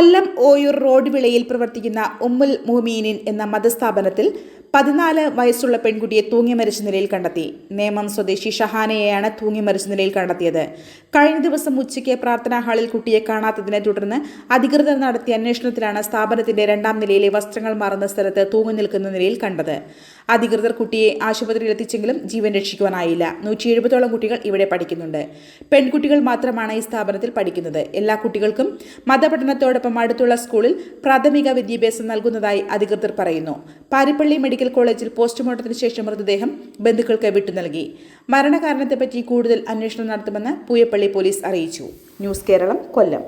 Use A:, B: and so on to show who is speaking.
A: കൊല്ലം Oyoor road വിളയിൽ പ്രവർത്തിക്കുന്ന ഉമ്മുൽ മുഹമീനിൻ എന്ന മതസ്ഥാപനത്തിൽ പതിനാല് വയസ്സുള്ള പെൺകുട്ടിയെ തൂങ്ങി മരിച്ച നിലയിൽ കണ്ടെത്തി. നേമം സ്വദേശി ഷഹാനയെയാണ് തൂങ്ങി മരിച്ച നിലയിൽ കണ്ടെത്തിയത്. കഴിഞ്ഞ ദിവസം ഉച്ചയ്ക്ക് പ്രാർത്ഥനാ ഹാളിൽ കുട്ടിയെ കാണാത്തതിനെ തുടർന്ന് അധികൃതർ നടത്തിയ അന്വേഷണത്തിലാണ് സ്ഥാപനത്തിന്റെ രണ്ടാം നിലയിലെ വസ്ത്രങ്ങൾ മാറുന്ന സ്ഥലത്ത് തൂങ്ങി നിൽക്കുന്ന നിലയിൽ കണ്ടത്. അധികൃതർ കുട്ടിയെ ആശുപത്രിയിൽ എത്തിച്ചെങ്കിലും ജീവൻ രക്ഷിക്കുവാനായില്ല. നൂറ്റി എഴുപതോളം കുട്ടികൾ ഇവിടെ പഠിക്കുന്നുണ്ട്. പെൺകുട്ടികൾ മാത്രമാണ് ഈ സ്ഥാപനത്തിൽ പഠിക്കുന്നത്. എല്ലാ കുട്ടികൾക്കും മതപഠനത്തോടൊപ്പം അടുത്തുള്ള സ്കൂളിൽ പ്രാഥമിക വിദ്യാഭ്യാസം നൽകുന്നതായി അധികൃതർ പറയുന്നു. പാരിപ്പള്ളി മെഡിക്കൽ കോളേജിൽ പോസ്റ്റ്മോർട്ടത്തിന് ശേഷം മൃതദേഹം ബന്ധുക്കൾക്ക് വിട്ടു നൽകി. മരണകാരണത്തെപ്പറ്റി കൂടുതൽ അന്വേഷണം നടത്തുമെന്ന് പൂയപ്പള്ളി പോലീസ് അറിയിച്ചു. ന്യൂസ് കേരളം കൊല്ലം.